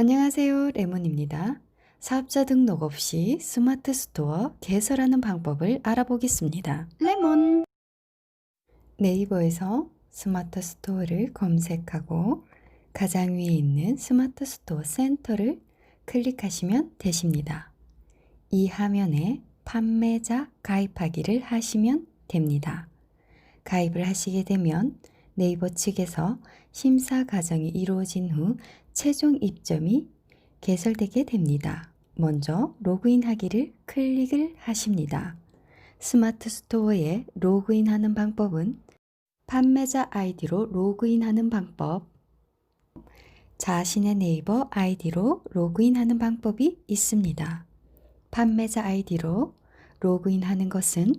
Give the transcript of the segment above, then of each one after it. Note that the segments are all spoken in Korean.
안녕하세요. 레몬입니다. 사업자 등록 없이 스마트 스토어 개설하는 방법을 알아보겠습니다. 레몬! 네이버에서 스마트 스토어를 검색하고 가장 위에 있는 스마트 스토어 센터를 클릭하시면 되십니다. 이 화면에 판매자 가입하기를 하시면 됩니다. 가입을 하시게 되면 네이버 측에서 심사 과정이 이루어진 후 최종 입점이 개설되게 됩니다. 먼저 로그인하기를 클릭을 하십니다. 스마트 스토어에 로그인하는 방법은 판매자 아이디로 로그인하는 방법, 자신의 네이버 아이디로 로그인하는 방법이 있습니다. 판매자 아이디로 로그인하는 것은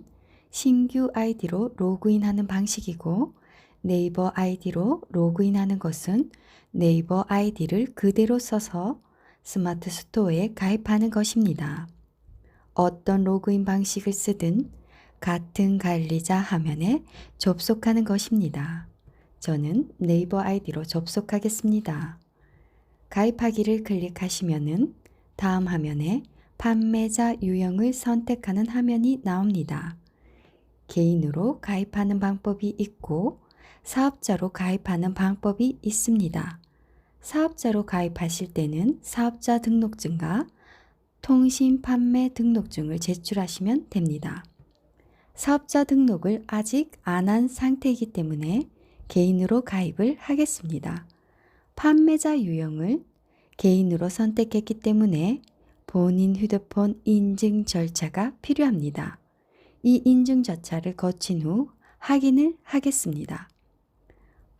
신규 아이디로 로그인하는 방식이고 네이버 아이디로 로그인하는 것은 네이버 아이디를 그대로 써서 스마트 스토어에 가입하는 것입니다. 어떤 로그인 방식을 쓰든 같은 관리자 화면에 접속하는 것입니다. 저는 네이버 아이디로 접속하겠습니다. 가입하기를 클릭하시면은 다음 화면에 판매자 유형을 선택하는 화면이 나옵니다. 개인으로 가입하는 방법이 있고 사업자로 가입하는 방법이 있습니다. 사업자로 가입하실 때는 사업자 등록증과 통신 판매 등록증을 제출하시면 됩니다. 사업자 등록을 아직 안 한 상태이기 때문에 개인으로 가입을 하겠습니다. 판매자 유형을 개인으로 선택했기 때문에 본인 휴대폰 인증 절차가 필요합니다. 이 인증 절차를 거친 후 확인을 하겠습니다.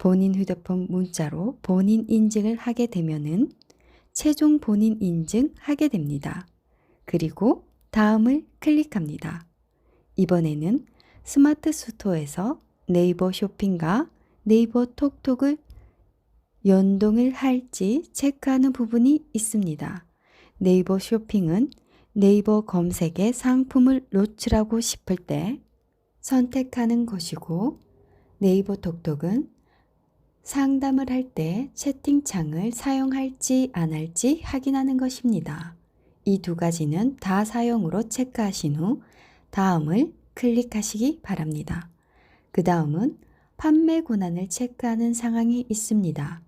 본인 휴대폰 문자로 본인 인증을 하게 되면은 최종 본인 인증 하게 됩니다. 그리고 다음을 클릭합니다. 이번에는 스마트 스토어에서 네이버 쇼핑과 네이버 톡톡을 연동을 할지 체크하는 부분이 있습니다. 네이버 쇼핑은 네이버 검색에 상품을 노출하고 싶을 때 선택하는 것이고 네이버 톡톡은 상담을 할 때 채팅창을 사용할지 안 할지 확인하는 것입니다. 이 두 가지는 다 사용으로 체크하신 후 다음을 클릭하시기 바랍니다. 그 다음은 판매 권한을 체크하는 상황이 있습니다.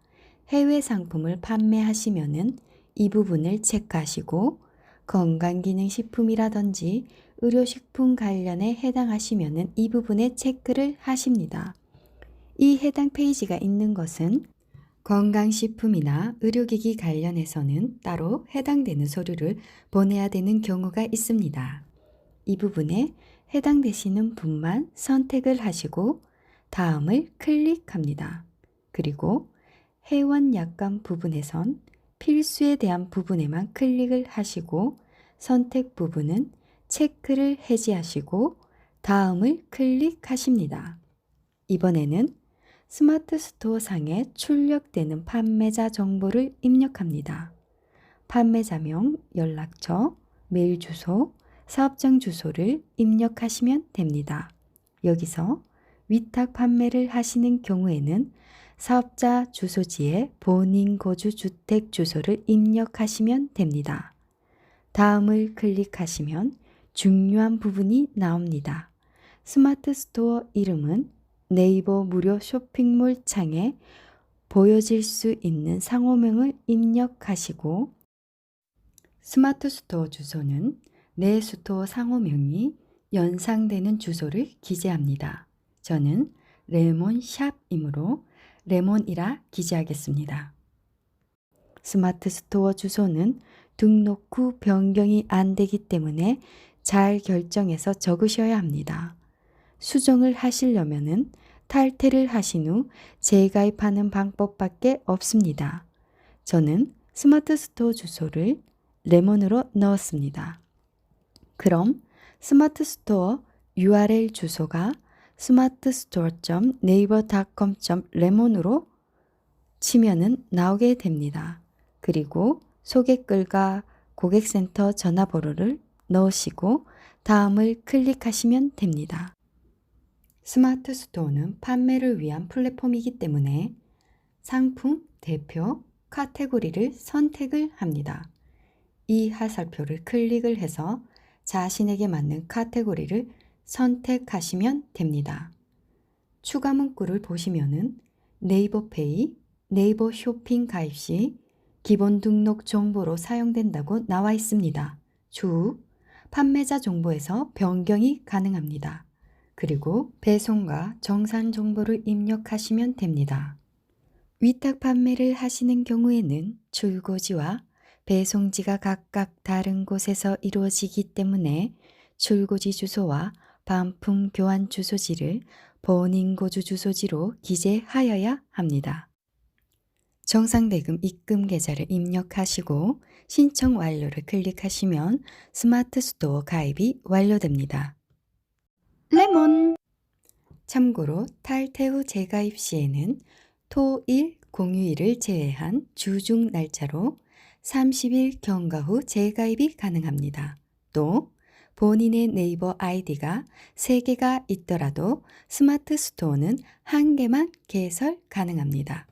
해외 상품을 판매하시면은 이 부분을 체크하시고 건강기능식품이라든지 의료식품 관련에 해당하시면은 이 부분에 체크를 하십니다. 이 해당 페이지가 있는 것은 건강식품이나 의료기기 관련해서는 따로 해당되는 서류를 보내야 되는 경우가 있습니다. 이 부분에 해당되시는 분만 선택을 하시고 다음을 클릭합니다. 그리고 회원 약관 부분에선 필수에 대한 부분에만 클릭을 하시고 선택 부분은 체크를 해지하시고 다음을 클릭하십니다. 이번에는 스마트 스토어 상에 출력되는 판매자 정보를 입력합니다. 판매자명, 연락처, 메일 주소, 사업장 주소를 입력하시면 됩니다. 여기서 위탁 판매를 하시는 경우에는 사업자 주소지에 본인 거주 주택 주소를 입력하시면 됩니다. 다음을 클릭하시면 중요한 부분이 나옵니다. 스마트 스토어 이름은 네이버 무료 쇼핑몰 창에 보여질 수 있는 상호명을 입력하시고 스마트 스토어 주소는 내 스토어 상호명이 연상되는 주소를 기재합니다. 저는 레몬샵이므로 레몬이라 기재하겠습니다. 스마트 스토어 주소는 등록 후 변경이 안 되기 때문에 잘 결정해서 적으셔야 합니다. 수정을 하시려면은 탈퇴를 하신 후 재가입하는 방법밖에 없습니다. 저는 스마트 스토어 주소를 레몬으로 넣었습니다. 그럼 스마트 스토어 URL 주소가 smartstore.naver.com.lemon으로 치면은 나오게 됩니다. 그리고 소개글과 고객센터 전화번호를 넣으시고 다음을 클릭하시면 됩니다. 스마트 스토어는 판매를 위한 플랫폼이기 때문에 상품, 대표, 카테고리를 선택을 합니다. 이 하살표를 클릭을 해서 자신에게 맞는 카테고리를 선택하시면 됩니다. 추가 문구를 보시면은 네이버 페이, 네이버 쇼핑 가입 시 기본 등록 정보로 사용된다고 나와 있습니다. 주, 판매자 정보에서 변경이 가능합니다. 그리고 배송과 정산 정보를 입력하시면 됩니다. 위탁 판매를 하시는 경우에는 출고지와 배송지가 각각 다른 곳에서 이루어지기 때문에 출고지 주소와 반품 교환 주소지를 본인 고주 주소지로 기재하여야 합니다. 정상대금 입금 계좌를 입력하시고 신청 완료를 클릭하시면 스마트 스토어 가입이 완료됩니다. 레몬! 참고로 탈퇴 후 재가입 시에는 토, 일, 공휴일을 제외한 주중 날짜로 30일 경과 후 재가입이 가능합니다. 또 본인의 네이버 아이디가 3개가 있더라도 스마트 스토어는 한 개만 개설 가능합니다.